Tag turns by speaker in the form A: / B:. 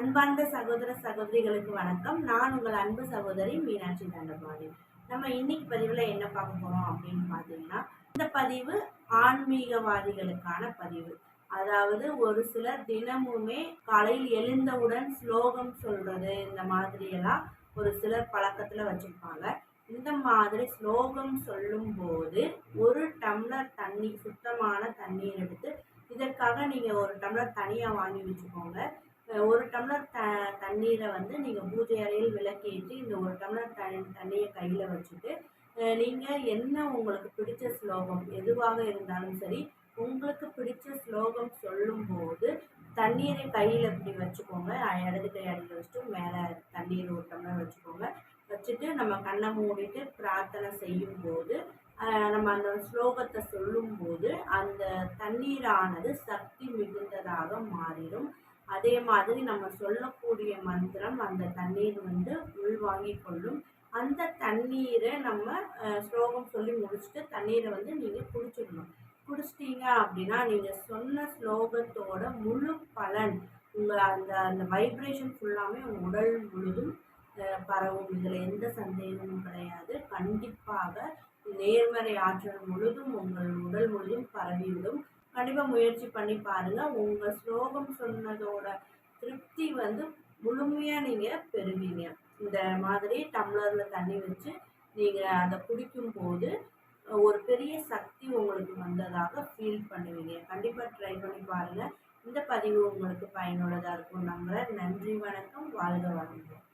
A: அன்பார்ந்த சகோதர சகோதரிகளுக்கு வணக்கம். நான் உங்கள் அன்பு சகோதரி மீனாட்சி தண்டபாணி. நம்ம இன்னைக்கு பதிவில் என்ன பார்க்க போகிறோம் அப்படின்னு பார்த்தீங்கன்னா இந்த பதிவு ஆன்மீகவாதிகளுக்கான பதிவு. அதாவது ஒரு சிலர் தினமுமே காலையில் எழுந்தவுடன் ஸ்லோகம் சொல்றது இந்த மாதிரியெல்லாம் ஒரு சிலர் பழக்கத்தில் வச்சுருப்பாங்க. இந்த மாதிரி ஸ்லோகம் சொல்லும்போது ஒரு டம்ளர் தண்ணி சுத்தமான தண்ணீர் எடுத்து இதற்காக நீங்கள் ஒரு டம்ளர் தனியாக வாங்கி வச்சுக்கோங்க. ஒரு டம்ளர் த தண்ணீரை வந்து நீங்கள் பூஜை அறையில் விளக்கேற்றி இந்த ஒரு டம்ளர் த தண்ணியை கையில் வச்சுட்டு நீங்கள் என்ன உங்களுக்கு பிடிச்ச ஸ்லோகம் எதுவாக இருந்தாலும் சரி உங்களுக்கு பிடிச்ச ஸ்லோகம் சொல்லும்போது தண்ணீரை கையில் இப்படி வச்சுக்கோங்க. இடது கை அடியில் வச்சுட்டு மேலே தண்ணீர் ஒரு டம்ளர் வச்சுக்கோங்க. வச்சுட்டு நம்ம கண்ணை மூடிட்டு பிரார்த்தனை செய்யும்போது நம்ம அந்த ஸ்லோகத்தை சொல்லும்போது அந்த தண்ணீரானது சக்தி மிகுந்ததாக மாறிடும். அதே மாதிரி நம்ம சொல்லக்கூடிய மந்திரம் அந்த தண்ணீர் வந்து உள்வாங்கிக் கொள்ளும். அந்த தண்ணீரை நம்ம ஸ்லோகம் சொல்லி முடிச்சுட்டு தண்ணீரை வந்து நீங்கள் குடிச்சிடணும். குடிச்சிட்டீங்க அப்படின்னா நீங்கள் சொன்ன ஸ்லோகத்தோட முழு பலன் உங்கள் அந்த அந்த வைப்ரேஷன் ஃபுல்லாமே உங்கள் உடல் முழுதும் பரவும். இதில் எந்த சந்தேகமும் கிடையாது. கண்டிப்பாக நேர்மறை ஆற்றல் முழுதும் உங்கள் உடல் முழுதும் பரவிவிடும். கண்டிப்பாக முயற்சி பண்ணி பாருங்கள் உங்கள் ஸ்லோகம் சொன்னதோட திருப்தி வந்து முழுமையாக நீங்கள் பெறுவீங்க. இந்த மாதிரி டம்ளரில் தண்ணி வச்சு நீங்கள் அதை குடிக்கும்போது ஒரு பெரிய சக்தி உங்களுக்கு வந்ததாக ஃபீல் பண்ணுவீங்க. கண்டிப்பாக ட்ரை பண்ணி பாருங்கள் இந்த பதிவு உங்களுக்கு பயனுள்ளதாக இருக்கும் நம்புகிறேன் நன்றி வணக்கம். வாழ்க வளமுடன்.